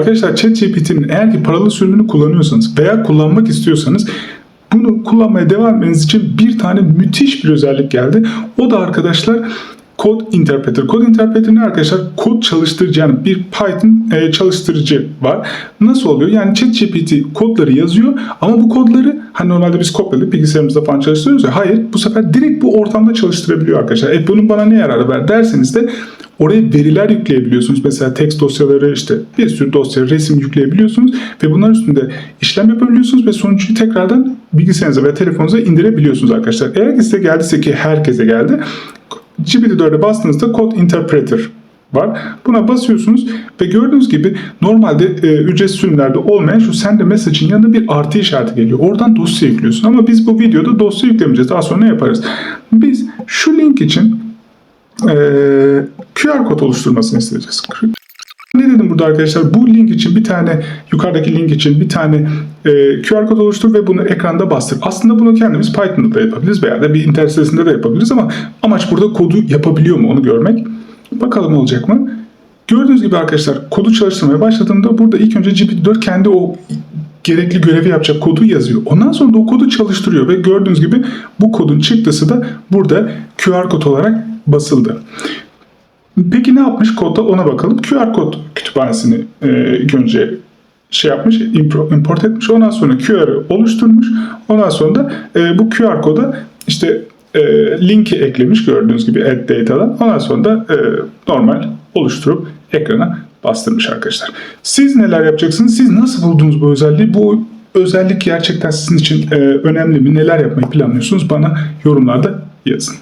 Arkadaşlar ChatGPT'nin eğer ki paralı sürümünü kullanıyorsanız veya kullanmak istiyorsanız bunu kullanmaya devam etmeniz için bir tane müthiş bir özellik geldi. O da arkadaşlar Code Interpreter. Code Interpreter ne arkadaşlar? Kod çalıştırıcı yani bir Python e, çalıştırıcı var. Nasıl oluyor? Yani ChatGPT kodları yazıyor ama bu kodları hani normalde biz kopyalayıp bilgisayarımızda falan çalıştırıyoruz ya. Hayır bu sefer direkt bu ortamda çalıştırabiliyor arkadaşlar. E bunun bana ne yararı var derseniz de Oraya veriler yükleyebiliyorsunuz. Mesela text dosyaları işte bir sürü dosya, resim yükleyebiliyorsunuz ve bunların üstünde işlem yapabiliyorsunuz ve sonucu tekrardan bilgisayarınıza veya telefonunuza indirebiliyorsunuz arkadaşlar. Eğer ki size geldiyse ki herkese geldi. GPT-4'e bastığınızda Code Interpreter var. Buna basıyorsunuz ve gördüğünüz gibi normalde e, ücretsiz sürümlerde olmayan şu send message'in yanında bir artı işareti geliyor. Oradan dosya yüklüyorsun ama biz bu videoda dosya yüklemeyeceğiz. Daha sonra ne yaparız? Biz şu link için e, Kod oluşturmasını isteyeceğiz. Ne dedim burada arkadaşlar? Bu link için bir tane yukarıdaki link için bir tane e, QR kod oluştur ve bunu ekranda bastır. Aslında bunu kendimiz Python'da da yapabiliriz veya da bir internet sitesinde de yapabiliriz ama amaç burada kodu yapabiliyor mu onu görmek. Bakalım olacak mı? Gördüğünüz gibi arkadaşlar kodu çalıştırmaya başladığımda burada ilk önce GPT-4 kendi o gerekli görevi yapacak kodu yazıyor. Ondan sonra da o kodu çalıştırıyor ve gördüğünüz gibi bu kodun çıktısı da burada QR kod olarak basıldı. Peki ne yapmış kodda ona bakalım. QR kod kütüphanesini e, önce şey yapmış, import etmiş. Ondan sonra QR'ı oluşturmuş. Ondan sonra da e, bu QR koda işte e, linki eklemiş gördüğünüz gibi add data'dan. Ondan sonra da e, normal oluşturup ekrana bastırmış arkadaşlar. Siz neler yapacaksınız? Siz nasıl buldunuz bu özelliği? Bu özellik gerçekten sizin için e, önemli mi? Neler yapmayı planlıyorsunuz? Bana yorumlarda yazın.